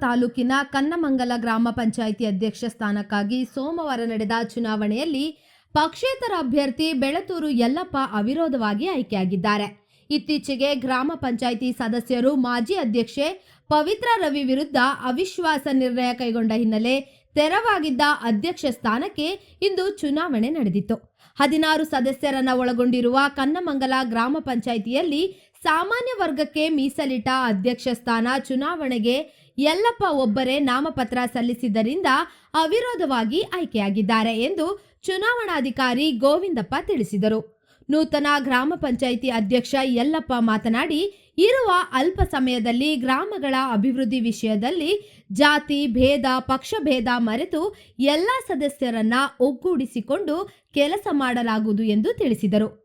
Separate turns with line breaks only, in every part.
ತಾಲೂಕಿನ ಕನ್ನಮಂಗಲ ಗ್ರಾಮ ಪಂಚಾಯಿತಿ ಅಧ್ಯಕ್ಷ ಸ್ಥಾನಕ್ಕಾಗಿ ಸೋಮವಾರ ನಡೆದ ಚುನಾವಣೆಯಲ್ಲಿ ಪಕ್ಷೇತರ ಅಭ್ಯರ್ಥಿ ಬೆಳತೂರು ಯಲ್ಲಪ್ಪ ಅವಿರೋಧವಾಗಿ ಆಯ್ಕೆಯಾಗಿದ್ದಾರೆ. ಇತ್ತೀಚೆಗೆ ಗ್ರಾಮ ಪಂಚಾಯಿತಿ ಸದಸ್ಯರು ಮಾಜಿ ಅಧ್ಯಕ್ಷೆ ಪವಿತ್ರ ರವಿ ವಿರುದ್ಧ ಅವಿಶ್ವಾಸ ನಿರ್ಣಯ ಕೈಗೊಂಡ ಹಿನ್ನೆಲೆ ತೆರವಾಗಿದ್ದ ಅಧ್ಯಕ್ಷ ಸ್ಥಾನಕ್ಕೆ ಇಂದು ಚುನಾವಣೆ ನಡೆದಿತ್ತು. ಹದಿನಾರು ಸದಸ್ಯರನ್ನ ಒಳಗೊಂಡಿರುವ ಕನ್ನಮಂಗಲ ಗ್ರಾಮ ಪಂಚಾಯಿತಿಯಲ್ಲಿ ಸಾಮಾನ್ಯ ವರ್ಗಕ್ಕೆ ಮೀಸಲಿಟ್ಟ ಅಧ್ಯಕ್ಷ ಸ್ಥಾನ ಚುನಾವಣೆಗೆ ಯಲ್ಲಪ್ಪ ಒಬ್ಬರೇ ನಾಮಪತ್ರ ಸಲ್ಲಿಸಿದ್ದರಿಂದ ಅವಿರೋಧವಾಗಿ ಆಯ್ಕೆಯಾಗಿದ್ದಾರೆ ಎಂದು ಚುನಾವಣಾಧಿಕಾರಿ ಗೋವಿಂದಪ್ಪ ತಿಳಿಸಿದರು. ನೂತನ ಗ್ರಾಮ ಪಂಚಾಯಿತಿ ಅಧ್ಯಕ್ಷ ಯಲ್ಲಪ್ಪ ಮಾತನಾಡಿ, ಇರುವ ಅಲ್ಪ ಸಮಯದಲ್ಲಿ ಗ್ರಾಮಗಳ ಅಭಿವೃದ್ಧಿ ವಿಷಯದಲ್ಲಿ ಜಾತಿ, ಭೇದ, ಪಕ್ಷಭೇದ ಮರೆತು ಎಲ್ಲ ಸದಸ್ಯರನ್ನ ಒಗ್ಗೂಡಿಸಿಕೊಂಡು ಕೆಲಸ ಮಾಡಲಾಗುವುದು ಎಂದು ತಿಳಿಸಿದರು.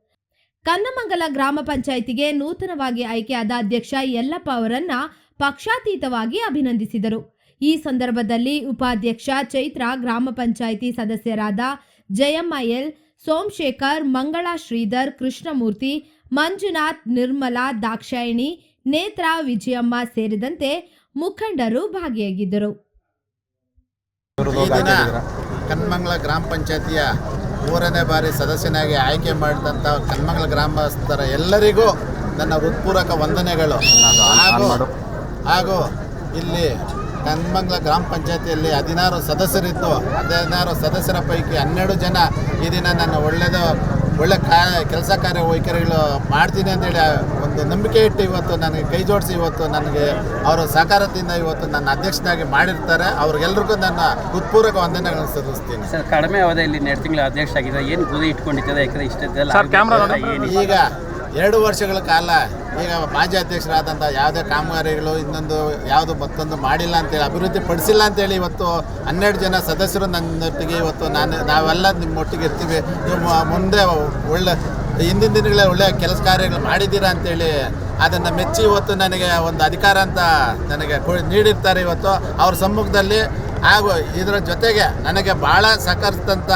ಕನ್ನಮಂಗಲ ಗ್ರಾಮ ಪಂಚಾಯಿತಿಗೆ ನೂತನವಾಗಿ ಆಯ್ಕೆಯಾದ ಅಧ್ಯಕ್ಷ ಯಲ್ಲಪ್ಪ ಅವರನ್ನ ಪಕ್ಷಾತೀತವಾಗಿ ಅಭಿನಂದಿಸಿದರು. ಈ ಸಂದರ್ಭದಲ್ಲಿ ಉಪಾಧ್ಯಕ್ಷ ಚೈತ್ರ ಗ್ರಾಮ ಪಂಚಾಯಿತಿ ಸದಸ್ಯರಾದ ಜಯಮ್ಮ ಎಲ್ ಸೋಮಶೇಖರ್ ಮಂಗಳಾ ಶ್ರೀಧರ್ ಕೃಷ್ಣಮೂರ್ತಿ ಮಂಜುನಾಥ್ ನಿರ್ಮಲಾ ದಾಕ್ಷಾಯಿಣಿ ನೇತ್ರ ವಿಜಯಮ್ಮ ಸೇರಿದಂತೆ ಮುಖಂಡರು ಭಾಗಿಯಾಗಿದ್ದರು.
ಕನ್ಮಂಗ್ಲ ಗ್ರಾಮ ಪಂಚಾಯತಿಯ ಮೂರನೇ ಬಾರಿ ಸದಸ್ಯನಾಗಿ ಆಯ್ಕೆ ಮಾಡಿದಂಥ ಕನ್ಮಂಗಲ ಗ್ರಾಮಸ್ಥರ ಎಲ್ಲರಿಗೂ ನನ್ನ ಹೃತ್ಪೂರ್ವಕ ವಂದನೆಗಳು. ಹಾಗೂ ಹಾಗೂ ಇಲ್ಲಿ ಕನ್ಮಂಗ್ಲ ಗ್ರಾಮ ಪಂಚಾಯತಿಯಲ್ಲಿ ಹದಿನಾರು ಸದಸ್ಯರಿತ್ತು. ಹದಿನಾರು ಸದಸ್ಯರ ಪೈಕಿ ಹನ್ನೆರಡು ಜನ ಈ ದಿನ ನನ್ನ ಒಳ್ಳೆಯದು ಒಳ್ಳೆ ಕಾ ಕೆಲಸ ಕಾರ್ಯ ವೈಖರಿಗಳು ಮಾಡ್ತೀನಿ ಅಂತೇಳಿ ಒಂದು ನಂಬಿಕೆ ಇಟ್ಟು ಇವತ್ತು ನನಗೆ ಕೈ ಜೋಡಿಸಿ ಇವತ್ತು ನನಗೆ ಅವರ ಸಹಕಾರದಿಂದ ಇವತ್ತು ನನ್ನ ಅಧ್ಯಕ್ಷನಾಗಿ ಮಾಡಿರ್ತಾರೆ. ಅವ್ರಿಗೆಲ್ರಿಗೂ ನನ್ನ ಹೃತ್ಪೂರ್ವಕ ವಂದನೆಗಳನ್ನು ಸಲ್ಲಿಸ್ತೀನಿ.
ಸರ್ ಕಡಿಮೆ ಅವಧಿಯಲ್ಲಿ ಎರಡು ತಿಂಗಳ ಅಧ್ಯಕ್ಷ ಆಗಿದೆ ಏನು ಗುರಿ ಇಟ್ಕೊಂಡಿದ್ದಾರೆ? ಯಾಕಂದರೆ ಇಷ್ಟ
ಈಗ ಎರಡು ವರ್ಷಗಳ ಕಾಲ ಈಗ ಮಾಜಿ ಅಧ್ಯಕ್ಷರಾದಂಥ ಯಾವುದೇ ಕಾಮಗಾರಿಗಳು ಇನ್ನೊಂದು ಯಾವುದು ಮತ್ತೊಂದು ಮಾಡಿಲ್ಲ ಅಂತೇಳಿ, ಅಭಿವೃದ್ಧಿ ಪಡಿಸಿಲ್ಲ ಅಂತೇಳಿ ಇವತ್ತು ಹನ್ನೆರಡು ಜನ ಸದಸ್ಯರು ನನ್ನೊಟ್ಟಿಗೆ ಇವತ್ತು ನಾನು, ನಾವೆಲ್ಲ ನಿಮ್ಮೊಟ್ಟಿಗೆ ಇರ್ತೀವಿ. ನೀವು ಮುಂದೆ ಒಳ್ಳೆ, ಹಿಂದಿನ ದಿನಗಳೇ ಒಳ್ಳೆಯ ಕೆಲಸ ಕಾರ್ಯಗಳು ಮಾಡಿದ್ದೀರಾ ಅಂತೇಳಿ ಅದನ್ನು ಮೆಚ್ಚಿ ಇವತ್ತು ನನಗೆ ಒಂದು ಅಧಿಕಾರ ಅಂತ ನನಗೆ ನೀಡಿರ್ತಾರೆ ಇವತ್ತು. ಅವ್ರ ಸಮ್ಮುಖದಲ್ಲಿ ಹಾಗೂ ಇದರ ಜೊತೆಗೆ ನನಗೆ ಭಾಳ ಸಹಕರಿಸಿದಂಥ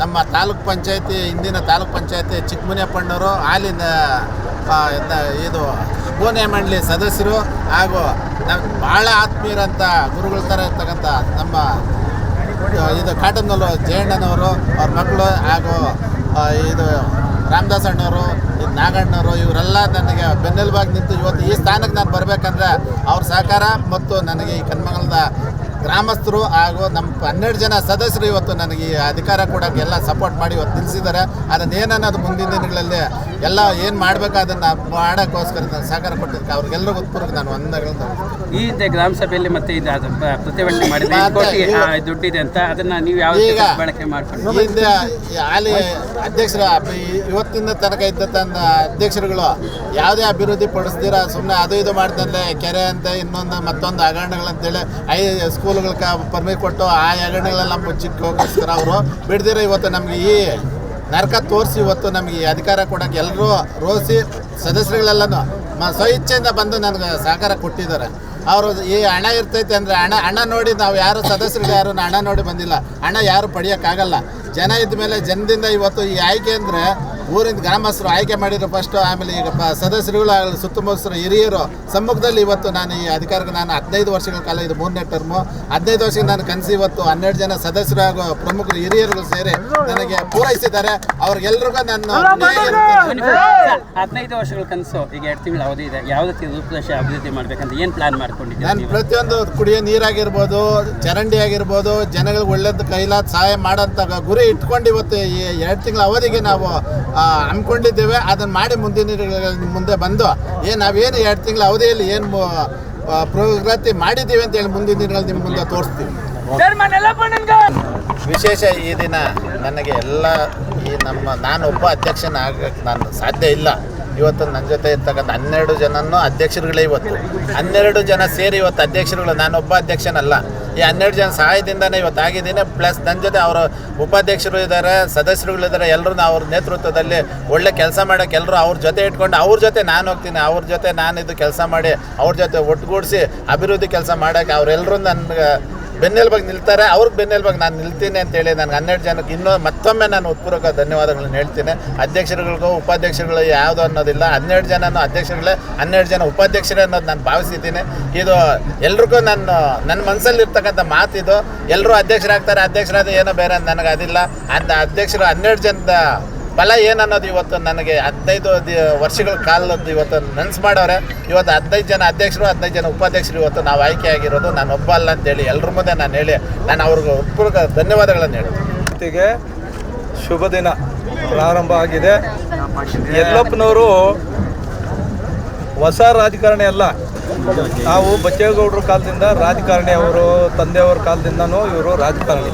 ನಮ್ಮ ತಾಲೂಕ್ ಪಂಚಾಯತಿ, ಹಿಂದಿನ ತಾಲೂಕ್ ಪಂಚಾಯತಿ ಚಿಕ್ಕಮುನಿಯಪ್ಪಣ್ಣವರು, ಹಾಲಿನ ಇದು ಬೋನೆ ಮಂಡಳಿ ಸದಸ್ಯರು ಹಾಗೂ ನಮ್ಮ ಭಾಳ ಆತ್ಮೀಯರಂಥ ಗುರುಗಳ ಥರ ಇರ್ತಕ್ಕಂಥ ನಮ್ಮ ಇದು ಕಾಟನಲ್ಲು ಜಯಣ್ಣನವರು, ಅವ್ರ ಮಕ್ಕಳು ಹಾಗೂ ಇದು ರಾಮದಾಸ್ ಅಣ್ಣವರು, ಇದು ನಾಗಣ್ಣವರು ಇವರೆಲ್ಲ ನನಗೆ ಬೆನ್ನೆಲುಬಾಗಿ ನಿಂತು ಇವತ್ತು ಈ ಸ್ಥಾನಕ್ಕೆ ನಾನು ಬರಬೇಕಂದ್ರೆ ಅವ್ರ ಸಹಕಾರ ಮತ್ತು ನನಗೆ ಈ ಕನ್ಮಂಗಲದ ಗ್ರಾಮಸ್ಥರು ಹಾಗೂ ನಮ್ಮ ಹನ್ನೆರಡು ಜನ ಸದಸ್ಯರು ಇವತ್ತು ನನಗೆ ಈ ಅಧಿಕಾರ ಕೊಡೋಕ್ಕೆ ಎಲ್ಲ ಸಪೋರ್ಟ್ ಮಾಡಿ ಇವತ್ತು ನಿಲ್ಲಿಸಿದ್ದಾರೆ. ಅದನ್ನು ಏನನ್ನೋದು ಮುಂದಿನ ದಿನಗಳಲ್ಲಿ ಎಲ್ಲ ಏನು ಮಾಡಬೇಕು ಅದನ್ನು ಮಾಡೋಕ್ಕೋಸ್ಕರ ನಾನು ಸಹಕಾರ ಕೊಟ್ಟಿದ್ದಕ್ಕೆ ಅವ್ರಿಗೆಲ್ಲರಿಗೂ ಉತ್ಪೂರ್ವಕ ನಾನು ವಂದನೆಗಳನ್ನು
ಈ ಗ್ರಾಮ ಸಭೆಯಲ್ಲಿ ಮತ್ತೆ ಇದು ಪ್ರತಿಭಟನೆ ಮಾಡಿದ್ರೆ ದುಡ್ಡಿದೆ ಅಂತ ಅದನ್ನ ನೀವು ಯಾವ
ಈಗ
ಬಳಕೆ ಮಾಡ್ಕೊಂಡು
ಹಿಂದೆ ಹಾಲಿ ಅಧ್ಯಕ್ಷರ ಈ- ಇವತ್ತಿನ ತನಕ ತನ್ನ ಅಧ್ಯಕ್ಷರುಗಳು ಯಾವುದೇ ಅಭಿವೃದ್ಧಿ ಪಡಿಸ್ದಿರ ಸುಮ್ಮನೆ ಅದು ಇದು ಮಾಡ್ತಾರೆ ಕೆರೆ ಅಂತ ಇನ್ನೊಂದು ಮತ್ತೊಂದು ಹಗರಣಗಳಂತೇಳಿ ಐ ಸ್ಕೂಲ್ಗಳಿಗೆ ಪರ್ಮಿಟ್ ಕೊಟ್ಟು ಆ ಹಗರಣಗಳೆಲ್ಲ ಮುಚ್ಚಿಕ್ಕೋಸ್ಕರ ಅವರು ಬಿಡ್ದಿರ ಇವತ್ತು ನಮಗೆ ಈ ನರಕ ತೋರಿಸಿ ಇವತ್ತು ನಮಗೆ ಅಧಿಕಾರ ಕೊಡೋಕ್ಕೆ ಎಲ್ಲರೂ ರೋಸಿ ಸದಸ್ಯರುಗಳೆಲ್ಲನೂ ಮ ಸ್ವಇಚ್ಛೆಯಿಂದ ಬಂದು ನನಗೆ ಸಹಕಾರ ಕೊಟ್ಟಿದ್ದಾರೆ. ಅವರು ಈ ಹಣ ಇರ್ತೈತೆ ಅಂದರೆ ಹಣ ಹಣ ನೋಡಿ ನಾವು ಯಾರು ಸದಸ್ಯರಿಗೆ ಯಾರು ಹಣ ನೋಡಿ ಬಂದಿಲ್ಲ. ಹಣ ಯಾರು ಪಡೆಯೋಕ್ಕಾಗಲ್ಲ. ಜನ ಇದ್ದ ಮೇಲೆ ಜನದಿಂದ ಇವತ್ತು ಈ ಆಯ್ಕೆ ಅಂದರೆ ಊರಿನ ಗ್ರಾಮಸ್ಥರು ಆಯ್ಕೆ ಮಾಡಿದ್ರು ಫಸ್ಟು ಆಮೇಲೆ ಈಗ ಪ ಸದಸ್ಯರುಗಳು ಆಗಲಿ ಸುತ್ತಮುತ್ತಲು ಹಿರಿಯರು ಸಮ್ಮುಖದಲ್ಲಿ ಇವತ್ತು ನಾನು ಈ ಅಧಿಕಾರಕ್ಕೆ ನಾನು ಹದಿನೈದು ವರ್ಷಗಳ ಕಾಲ ಇದು ಮೂರನೇ ಟರ್ಮು ಹದಿನೈದು ವರ್ಷಕ್ಕೆ ನಾನು ಕನಸು ಇವತ್ತು ಹನ್ನೆರಡು ಜನ ಸದಸ್ಯರು ಹಾಗೂ ಪ್ರಮುಖರು ಹಿರಿಯರುಗಳು ಸೇರಿ ನನಗೆ ಪೂರೈಸಿದ್ದಾರೆ. ಅವ್ರಿಗೆಲ್ರಿಗೂ ನನ್ನ.
ಹದಿನೈದು ವರ್ಷಗಳ ಕನಸು ಈಗ ಎರಡು ತಿಂಗಳ ಅವಧಿ ಇದೆ. ಯಾವ ರೀತಿ ರೂಪುರೇಷೆ ಅಭಿವೃದ್ಧಿ ಮಾಡಬೇಕಂತ ಏನು ಪ್ಲಾನ್ ಮಾಡ್ಕೊಂಡಿದ್ದೆ
ನಾನು ಪ್ರತಿಯೊಂದು ಕುಡಿಯೋ ನೀರಾಗಿರ್ಬೋದು ಚರಂಡಿ ಆಗಿರ್ಬೋದು ಜನಗಳಿಗೆ ಒಳ್ಳೇದು ಕೈಲಾದ ಸಹಾಯ ಮಾಡೋಂಥ ಗುರಿ ಇಟ್ಕೊಂಡು ಇವತ್ತು ಈ ಎರಡು ತಿಂಗಳ ಅವಧಿಗೆ ನಾವು ಆ, ಹಮ್ಮಿಕೊಂಡಿದ್ದೇವೆ ಅದನ್ನು ಮಾಡಿ ಮುಂದಿನ ದಿನಗಳಲ್ಲಿ ಮುಂದೆ ಬಂದು ಏನು ನಾವೇನು ಎರಡು ತಿಂಗಳ ಅವಧಿಯಲ್ಲಿ ಏನು ಪ್ರಗತಿ ಮಾಡಿದ್ದೀವಿ ಅಂತೇಳಿ ಮುಂದಿನ ದಿನಗಳಲ್ಲಿ ನಿಮ್ಮ ಮುಂದೆ ತೋರಿಸ್ತೀವಿ. ವಿಶೇಷ ಈ ದಿನ ನನಗೆ ಎಲ್ಲ ಈ ನಮ್ಮ ನಾನು ಒಬ್ಬ ಅಧ್ಯಕ್ಷನ ಆಗಕ್ಕೆ ನಾನು ಸಾಧ್ಯ ಇಲ್ಲ. ಇವತ್ತು ನನ್ನ ಜೊತೆ ಇರ್ತಕ್ಕಂಥ ಹನ್ನೆರಡು ಜನನೂ ಅಧ್ಯಕ್ಷರುಗಳೇ ಇವತ್ತು. ಹನ್ನೆರಡು ಜನ ಸೇರಿ ಇವತ್ತು ಅಧ್ಯಕ್ಷರುಗಳು ನಾನೊಬ್ಬ ಅಧ್ಯಕ್ಷನಲ್ಲ. ಈ ಹನ್ನೆರಡು ಜನ ಸಹಾಯದಿಂದನೇ ಇವತ್ತು ಆಗಿದ್ದೀನಿ. ಪ್ಲಸ್ ನನ್ನ ಜೊತೆ ಅವರ ಉಪಾಧ್ಯಕ್ಷರು ಇದ್ದಾರೆ ಸದಸ್ಯರುಗಳಿದ್ದಾರೆ ಎಲ್ಲರೂ ಅವ್ರ ನೇತೃತ್ವದಲ್ಲಿ ಒಳ್ಳೆ ಕೆಲಸ ಮಾಡೋಕ್ಕೆ ಎಲ್ಲರೂ ಅವ್ರ ಜೊತೆ ಇಟ್ಕೊಂಡು ಅವ್ರ ಜೊತೆ ನಾನು ಹೋಗ್ತೀನಿ, ಅವ್ರ ಜೊತೆ ನಾನು ಇದು ಕೆಲಸ ಮಾಡಿ, ಅವ್ರ ಜೊತೆ ಒಟ್ಟುಗೂಡಿಸಿ ಅಭಿವೃದ್ಧಿ ಕೆಲಸ ಮಾಡೋಕ್ಕೆ ಅವರೆಲ್ಲರೂ ನನಗೆ ಬೆನ್ನೆಲುಬಾಗಿ ನಿಲ್ತಾರೆ, ಅವ್ರಿಗೆ ಬೆನ್ನೆಲುಬಾಗಿ ನಾನು ನಿಲ್ತೀನಿ ಅಂತೇಳಿ ನನಗೆ ಹನ್ನೆರಡು ಜನಕ್ಕೆ ಇನ್ನೂ ಮತ್ತೊಮ್ಮೆ ನಾನು ಉತ್ಪೂರ್ವಕ ಧನ್ಯವಾದಗಳನ್ನ ಹೇಳ್ತೀನಿ. ಅಧ್ಯಕ್ಷರುಗಳಿಗೂ, ಉಪಾಧ್ಯಕ್ಷರುಗಳು ಯಾವುದು ಅನ್ನೋದಿಲ್ಲ. ಹನ್ನೆರಡು ಜನನೂ ಅಧ್ಯಕ್ಷರುಗಳೇ, ಹನ್ನೆರಡು ಜನ ಉಪಾಧ್ಯಕ್ಷರೇ ಅನ್ನೋದು ನಾನು ಭಾವಿಸಿದ್ದೀನಿ ಇದು ಎಲ್ರಿಗೂ ನನ್ನ ನನ್ನ ಮನಸ್ಸಲ್ಲಿರ್ತಕ್ಕಂಥ ಮಾತಿದು. ಎಲ್ಲರೂ ಅಧ್ಯಕ್ಷರಾಗ್ತಾರೆ, ಅಧ್ಯಕ್ಷರಾದ ಏನೋ ಬೇರೆ ನನಗೆ ಅದಿಲ್ಲ. ಅಂತ ಅಧ್ಯಕ್ಷರು ಹನ್ನೆರಡು ಜನದ ಫಲ ಏನನ್ನೋದು ಇವತ್ತು ನನಗೆ ಹದಿನೈದು ವರ್ಷಗಳ ಕಾಲದ್ದು ಇವತ್ತು ನೆನ್ಸು ಮಾಡೋರೆ. ಇವತ್ತು ಹದಿನೈದು ಜನ ಅಧ್ಯಕ್ಷರು, ಹದಿನೈದು ಜನ ಉಪಾಧ್ಯಕ್ಷರು ಇವತ್ತು ನಾವು ಆಯ್ಕೆ ಆಗಿರೋದು ನಾನು ಒಬ್ಬ ಅಲ್ಲ ಅಂತೇಳಿ ಎಲ್ಲರ ಮುಂದೆ ನಾನು ಹೇಳಿ, ನಾನು ಅವ್ರಿಗೆ ಉತ್ಪೂರ್ವ ಧನ್ಯವಾದಗಳನ್ನು ಹೇಳಿ.
ಜೊತೆಗೆ ಶುಭ ದಿನ ಪ್ರಾರಂಭ ಆಗಿದೆ. ಎಲ್ಲಪ್ಪನವರು ಹೊಸ ರಾಜಕಾರಣಿ ಅಲ್ಲ. ನಾವು ಬಚ್ಚೇಗೌಡರ ಕಾಲದಿಂದ, ರಾಜಕಾರಣಿ ಅವರು, ತಂದೆಯವ್ರ ಕಾಲದಿಂದನೂ ಇವರು ರಾಜಕಾರಣಿ.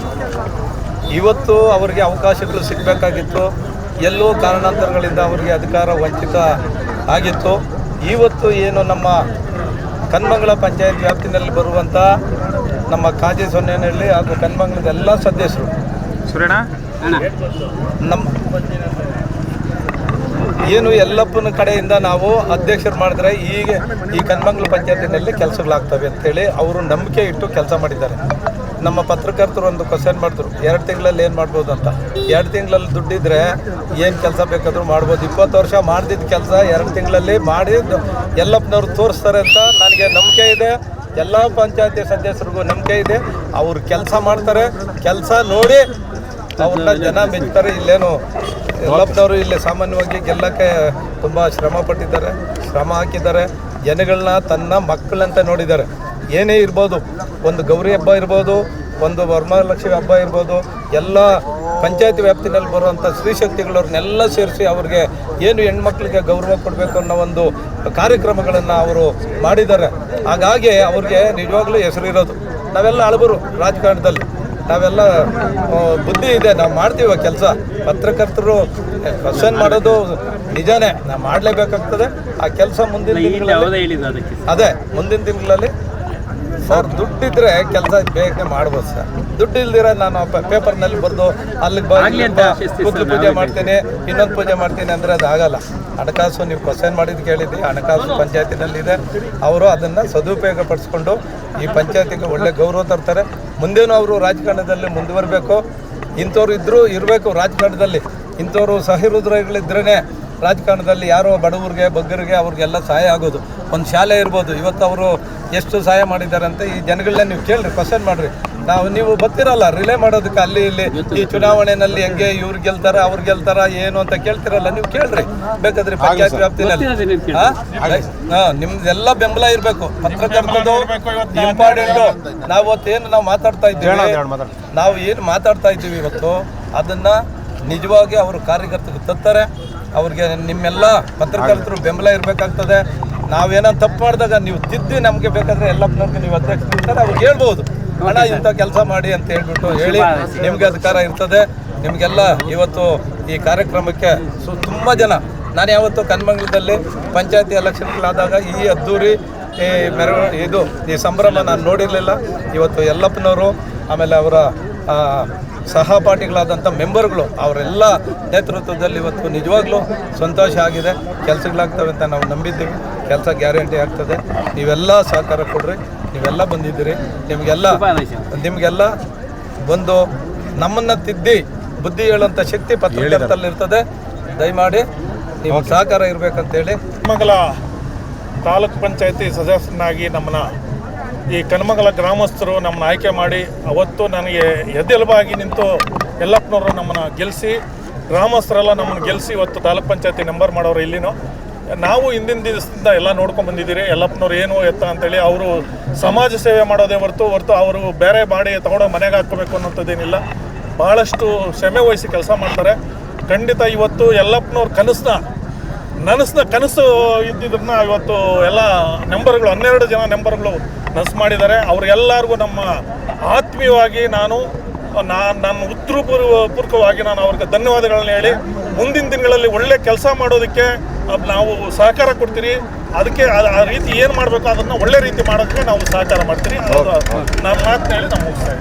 ಇವತ್ತು ಅವರಿಗೆ ಅವಕಾಶಗಳು ಸಿಗಬೇಕಾಗಿತ್ತು. ಎಲ್ಲೋ ಕಾರಣಾಂತರಗಳಿಂದ ಅವರಿಗೆ ಅಧಿಕಾರ ವಂಚಿತ ಆಗಿತ್ತು. ಇವತ್ತು ಏನು ನಮ್ಮ ಕನ್ಮಂಗಲ ಪಂಚಾಯತ್ ವ್ಯಾಪ್ತಿನಲ್ಲಿ ಬರುವಂಥ ನಮ್ಮ ಕಾಜಿ ಸೊನ್ನೆನಹಳ್ಳಿ ಹಾಗೂ ಕನ್ಮಂಗಲದ ಎಲ್ಲ ಸದಸ್ಯರು.
ಅಣ್ಣ.
ನಮ್ಮ ಏನು ಎಲ್ಲಪ್ಪನ ಕಡೆಯಿಂದ ನಾವು ಅಧ್ಯಕ್ಷರು ಮಾಡಿದ್ರೆ ಈಗ ಈ ಕನ್ಮಂಗ್ಲ ಪಂಚಾಯತಿನಲ್ಲಿ ಕೆಲಸಗಳಾಗ್ತವೆ ಅಂತೇಳಿ ಅವರು ನಂಬಿಕೆ ಇಟ್ಟು ಕೆಲಸ ಮಾಡಿದ್ದಾರೆ. ನಮ್ಮ ಪತ್ರಕರ್ತರು ಒಂದು ಕ್ವಶನ್ ಮಾಡಿದ್ರು ಎರಡು ತಿಂಗಳಲ್ಲಿ ಏನು ಮಾಡ್ಬೋದು ಅಂತ. ಎರಡು ತಿಂಗಳಲ್ಲಿ ದುಡ್ಡಿದ್ರೆ ಏನು ಕೆಲಸ ಬೇಕಾದರೂ ಮಾಡ್ಬೋದು. ಇಪ್ಪತ್ತು ವರ್ಷ ಮಾಡ್ದಿದ್ದ ಕೆಲಸ ಎರಡು ತಿಂಗಳಲ್ಲಿ ಮಾಡಿ ಎಲ್ಲಪ್ಪನವ್ರು ತೋರಿಸ್ತಾರೆ ಅಂತ ನನಗೆ ನಂಬಿಕೆ ಇದೆ. ಎಲ್ಲ ಪಂಚಾಯತಿ ಸದಸ್ಯರಿಗೂ ನಂಬಿಕೆ ಇದೆ. ಅವರು ಕೆಲಸ ಮಾಡ್ತಾರೆ. ಕೆಲಸ ನೋಡಿ ಅವ್ರನ್ನ ಜನ ಮೆಚ್ತಾರೆ. ಇಲ್ಲೇನು ಎಲ್ಲಪ್ಪನವರು ಇಲ್ಲಿ ಸಾಮಾನ್ಯವಾಗಿ ಗೆಲ್ಲಕ್ಕೆ ತುಂಬ ಶ್ರಮ ಪಟ್ಟಿದ್ದಾರೆ. ಶ್ರಮ ಹಾಕಿದ್ದಾರೆ. ಜನಗಳನ್ನ ತನ್ನ ಮಕ್ಕಳಂತ ನೋಡಿದ್ದಾರೆ. ಏನೇ ಇರ್ಬೋದು ಒಂದು ಗೌರಿ ಹಬ್ಬ ಇರ್ಬೋದು ಒಂದು ವರಮಹಾಲಕ್ಷ್ಮಿ ಹಬ್ಬ ಇರ್ಬೋದು ಎಲ್ಲ ಪಂಚಾಯತಿ ವ್ಯಾಪ್ತಿನಲ್ಲಿ ಬರುವಂಥ ಸ್ತ್ರೀಶಕ್ತಿಗಳವ್ರನ್ನೆಲ್ಲ ಸೇರಿಸಿ ಅವ್ರಿಗೆ ಏನು ಹೆಣ್ಮಕ್ಳಿಗೆ ಗೌರವ ಕೊಡಬೇಕು ಅನ್ನೋ ಒಂದು ಕಾರ್ಯಕ್ರಮಗಳನ್ನು ಅವರು ಮಾಡಿದ್ದಾರೆ. ಹಾಗಾಗಿ ಅವ್ರಿಗೆ ನಿಜವಾಗ್ಲೂ ಹೆಸರಿರೋದು. ನಾವೆಲ್ಲ ಅಳಬರು ರಾಜಕಾರಣದಲ್ಲಿ. ನಾವೆಲ್ಲ ಬುದ್ಧಿ ಇದೆ ನಾವು ಮಾಡ್ತೀವಿ ಕೆಲಸ. ಪತ್ರಕರ್ತರು ಕ್ವಶನ್ ಮಾಡೋದು ನಿಜಾನೇ ನಾವು ಮಾಡಲೇಬೇಕಾಗ್ತದೆ. ಆ ಕೆಲಸ ಮುಂದಿನ ಅದೇ ಮುಂದಿನ ದಿನಗಳಲ್ಲಿ ಸರ್ ದುಡ್ಡಿದ್ರೆ ಕೆಲಸ ಬೇಗನೆ ಮಾಡ್ಬೋದು ಸರ್. ದುಡ್ಡು ಇಲ್ದಿರ ನಾನು ಪೇಪರ್ನಲ್ಲಿ ಬರೆದು ಅಲ್ಲಿಗೆ
ಅಂತ
ಬಂದು ಪೂಜೆ ಮಾಡ್ತೀನಿ ಇನ್ನೊಂದು ಪೂಜೆ ಮಾಡ್ತೀನಿ ಅಂದರೆ ಅದು ಆಗಲ್ಲ. ಹಣಕಾಸು ನೀವು ಕ್ವಶನ್ ಮಾಡಿದ್ದು ಕೇಳಿದ್ವಿ ಹಣಕಾಸು ಪಂಚಾಯತಿನಲ್ಲಿದೆ. ಅವರು ಅದನ್ನು ಸದುಪಯೋಗ ಪಡಿಸ್ಕೊಂಡು ಈ ಪಂಚಾಯತಿಗೆ ಒಳ್ಳೆ ಗೌರವ ತರ್ತಾರೆ. ಮುಂದೇನು ಅವರು ರಾಜಕಾರಣದಲ್ಲಿ ಮುಂದುವರಬೇಕು. ಇಂಥವ್ರು ಇದ್ದರೂ ಇರಬೇಕು ರಾಜಕಾರಣದಲ್ಲಿ. ಇಂಥವ್ರು ಸಹಿರುದ್ರಗಳಿದ್ರೇ ರಾಜಕಾರಣದಲ್ಲಿ ಯಾರೋ ಬಡವರಿಗೆ ಬಗ್ಗರಿಗೆ ಅವ್ರಿಗೆಲ್ಲ ಸಹಾಯ ಆಗೋದು. ಒಂದು ಶಾಲೆ ಇರ್ಬೋದು ಇವತ್ತು ಅವರು ಎಷ್ಟು ಸಹಾಯ ಮಾಡಿದ್ದಾರೆ ಅಂತ ಈ ಜನಗಳನ್ನ ನೀವು ಕೇಳ್ರಿ ಕ್ವಶನ್ ಮಾಡ್ರಿ. ನಾವು ನೀವು ಬರ್ತಿರಲ್ಲ ರಿಲೇ ಮಾಡೋದಕ್ಕೆ ಅಲ್ಲಿ ಇಲ್ಲಿ ಈ ಚುನಾವಣೆಯಲ್ಲಿ ಹೆಂಗೆ ಇವ್ರು ಗೆಲ್ತಾರ ಅವ್ರು ಗೆಲ್ತಾರ ಏನು ಅಂತ ಕೇಳ್ತಿರಲ್ಲ ನೀವು ಕೇಳ್ರಿ. ಬೇಕಾದ್ರೆ ಪಂಚಾಯತ್ ವ್ಯಾಪ್ತಿನಲ್ಲಿ ನಿಮ್ದೆಲ್ಲ ಬೆಂಬಲ ಇರಬೇಕು. ಪತ್ರಕರ್ತದು ಇಂಪಾರ್ಟೆಂಟು ನಾವು ಏನು ನಾವು ಮಾತಾಡ್ತಾ ಇದ್ದೀವಿ. ನಾವು ಏನು ಮಾತಾಡ್ತಾ ಇದ್ದೀವಿ ಇವತ್ತು ಅದನ್ನ ನಿಜವಾಗಿ ಅವರು ಕಾರ್ಯಕರ್ತರು ತತ್ತಾರೆ ಅವ್ರಿಗೆ ನಿಮ್ಮೆಲ್ಲ ಪತ್ರಕರ್ತರು ಬೆಂಬಲ ಇರಬೇಕಾಗ್ತದೆ. ನಾವೇನೋ ತಪ್ಪು ಮಾಡಿದಾಗ ನೀವು ತಿದ್ದಿ ನಮಗೆ ಬೇಕಾದ್ರೆ ಎಲ್ಲಪ್ಪನವ್ರಿಗೆ ನೀವು ಅಧ್ಯಕ್ಷರು ಇರ್ತಾರೆ ಅವ್ರಿಗೆ ಹೇಳ್ಬೋದು. ಹಣ ಇಂಥ ಕೆಲಸ ಮಾಡಿ ಅಂತ ಹೇಳ್ಬಿಟ್ಟು ಹೇಳಿ ನಿಮಗೆ ಅಧಿಕಾರ ಇರ್ತದೆ. ನಿಮಗೆಲ್ಲ ಇವತ್ತು ಈ ಕಾರ್ಯಕ್ರಮಕ್ಕೆ ಸು ತುಂಬ ಜನ. ನಾನು ಯಾವತ್ತು ಕನ್ಮಂಗ್ಲದಲ್ಲಿ ಪಂಚಾಯತಿ ಎಲೆಕ್ಷನ್ಗಳಾದಾಗ ಈ ಅದ್ದೂರಿ ಈ ಮೆರವ ಇದು ಈ ಸಂಭ್ರಮ ನಾನು ನೋಡಿರಲಿಲ್ಲ. ಇವತ್ತು ಯಲ್ಲಪ್ಪನವರು ಆಮೇಲೆ ಅವರ ಸಹಪಾಠಿಗಳಾದಂಥ ಮೆಂಬರ್ಗಳು ಅವರೆಲ್ಲ ನೇತೃತ್ವದಲ್ಲಿ ಇವತ್ತು ನಿಜವಾಗ್ಲೂ ಸಂತೋಷ ಆಗಿದೆ. ಕೆಲಸಗಳಾಗ್ತವೆ ಅಂತ ನಾವು ನಂಬಿದ್ದೀವಿ. ಕೆಲಸ ಗ್ಯಾರಂಟಿ ಆಗ್ತದೆ. ನೀವೆಲ್ಲ ಸಹಕಾರ ಕೊಡ್ರಿ. ನೀವೆಲ್ಲ ಬಂದಿದ್ದೀರಿ. ನಿಮಗೆಲ್ಲ ನಿಮಗೆಲ್ಲ ಬಂದು ನಮ್ಮನ್ನು ತಿದ್ದಿ ಬುದ್ಧಿ ಹೇಳುವಂಥ ಶಕ್ತಿ ಇರ್ತದೆ. ದಯಮಾಡಿ ನೀವು ಸಹಕಾರ ಇರಬೇಕಂತೇಳಿ
ಮಗಳ ತಾಲೂಕ್ ಪಂಚಾಯತಿ ಸದಸ್ಯನಾಗಿ ನಮ್ಮನ್ನ ಈ ಕನ್ಮಗಲ ಗ್ರಾಮಸ್ಥರು ನಮ್ಮನ್ನ ಆಯ್ಕೆ ಮಾಡಿ ಅವತ್ತು ನನಗೆ ಎದ್ದೆಲುಬಾಗಿ ನಿಂತು ಎಲ್ಲಪ್ಪನವರು ನಮ್ಮನ್ನು ಗೆಲ್ಲಿಸಿ ಗ್ರಾಮಸ್ಥರೆಲ್ಲ ನಮ್ಮನ್ನು ಗೆಲ್ಲಿಸಿ ಇವತ್ತು ತಾಲೂಕ್ ಪಂಚಾಯತಿ ನಂಬರ್ ಮಾಡೋರು ಇಲ್ಲಿನೂ. ನಾವು ಹಿಂದಿನ ದಿವಸದಿಂದ ಎಲ್ಲ ನೋಡ್ಕೊಂಡು ಬಂದಿದ್ದೀರಿ. ಎಲ್ಲಪ್ಪನವ್ರು ಏನು ಎತ್ತ ಅಂತೇಳಿ ಅವರು ಸಮಾಜ ಸೇವೆ ಮಾಡೋದೇ ಹೊರತು ಹೊರತು ಅವರು ಬೇರೆ ಮಾಡಿ ತಗೊಂಡೋಗಿ ಮನೆಗೆ ಹಾಕ್ಕೋಬೇಕು ಅನ್ನೋಂಥದ್ದೇನಿಲ್ಲ. ಭಾಳಷ್ಟು ಶ್ರಮೆ ವಹಿಸಿ ಕೆಲಸ ಮಾಡ್ತಾರೆ. ಖಂಡಿತ ಇವತ್ತು ಎಲ್ಲಪ್ಪನವ್ರ ಕನಸನ್ನ ನನಸನ್ನ ಕನಸು ಇದ್ದಿದ್ರನ್ನ ಇವತ್ತು ಎಲ್ಲ ನಂಬರ್ಗಳು, ಹನ್ನೆರಡು ಜನ ನೆಂಬರ್ಗಳು ನಸು ಮಾಡಿದ್ದಾರೆ. ಅವ್ರಿಗೆಲ್ಲರಿಗೂ ನಮ್ಮ ಆತ್ಮೀಯವಾಗಿ ನಾನು ನಾನು ನನ್ನ ಉತ್ತರ ಪೂರ್ವ ಪೂರ್ವಕವಾಗಿ ನಾನು ಅವ್ರಿಗೆ ಧನ್ಯವಾದಗಳನ್ನ ಹೇಳಿ ಮುಂದಿನ ದಿನಗಳಲ್ಲಿ ಒಳ್ಳೆ ಕೆಲಸ ಮಾಡೋದಕ್ಕೆ ನಾವು ಸಹಕಾರ ಕೊಡ್ತೀರಿ. ಅದಕ್ಕೆ ಆ- ಆ ರೀತಿ ಏನು ಮಾಡಬೇಕು ಅದನ್ನು ಒಳ್ಳೆ ರೀತಿ ಮಾಡೋದಕ್ಕೆ ನಾವು ಸಹಕಾರ ಮಾಡ್ತೀರಿ ನನ್ನ ಮಾತನ್ನ ಹೇಳಿ ನಮ್ಮ ಮುಗಿಸ್ತಾ